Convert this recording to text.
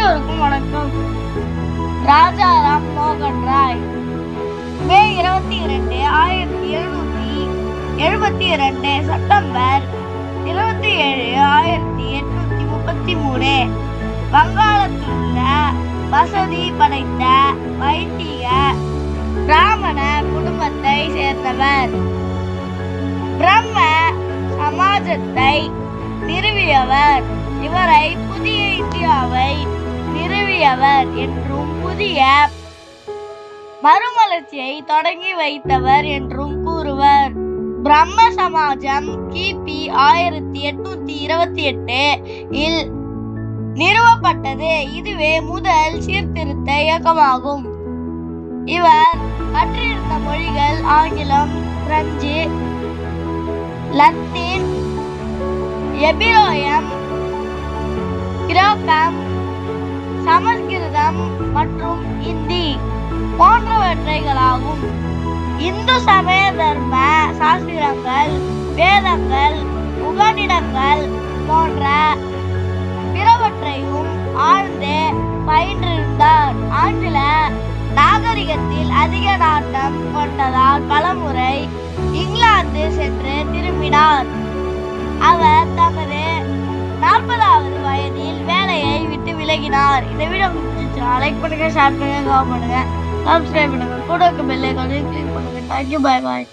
அனைவருக்கும் வணக்கம். ராஜாராம் மோகன் ராய். மே இருபத்தி இரண்டு ஆயிரத்தி எழுநூத்தி எழுபத்தி இரண்டு செப்டம்பர் இருபத்தி ஏழு ஆயிரத்தி எட்நூத்தி முப்பத்தி மூணு. வங்காளத்தில் வசதி படைத்த வைத்திய பிராமண குடும்பத்தை சேர்ந்தவர். பிரம்ம சமாஜத்தை நிறுவியவர். இவரை புதிய இந்தியாவை நிறுவியவர் என்றும் புதிய மறுமலர்ச்சியை தொடங்கி வைத்தவர் என்றும் கூறுவர். பிரம்ம சமாஜம் கிபி ஆயிரத்தி எட்நூத்தி இருபத்தி எட்டு இல் நிறுவப்பட்டது. இதுவே முதல் சீர்திருத்த இயக்கமாகும். இவர் கற்றிருந்த மொழிகள் ஆங்கிலம் பிரெஞ்சு லத்தீன் எபிரோயம் கிரோக்கம் சமஸ்கிருதம் மற்றும் இந்தி போன்றவற்றைகளாகும். இந்து சமய தர்ம சாஸ்திரங்கள் வேதங்கள் உபநிடங்கள் போன்ற பிறவற்றையும் ஆழ்ந்து பயின்றிருந்தார். ஆங்கில நாகரிகத்தில் அதிக நாட்டம் கொண்டதால் பலமுறை இங்கிலாந்து சென்று திரும்பினார். அவர் தமது நாற்பதாவது வயதில் வேலையை விட்டு விலகினார். இந்த வீடியோ லைக் பண்ணுங்கள் ஷேர் பண்ணுங்கள் கமெண்ட் பண்ணுங்கள் சப்ஸ்கிரைப் பண்ணுங்கள் கூட இருக்க பெல்லை கொஞ்சம் கிளிக் பண்ணுங்கள் தேங்க்யூ பாய் பாய்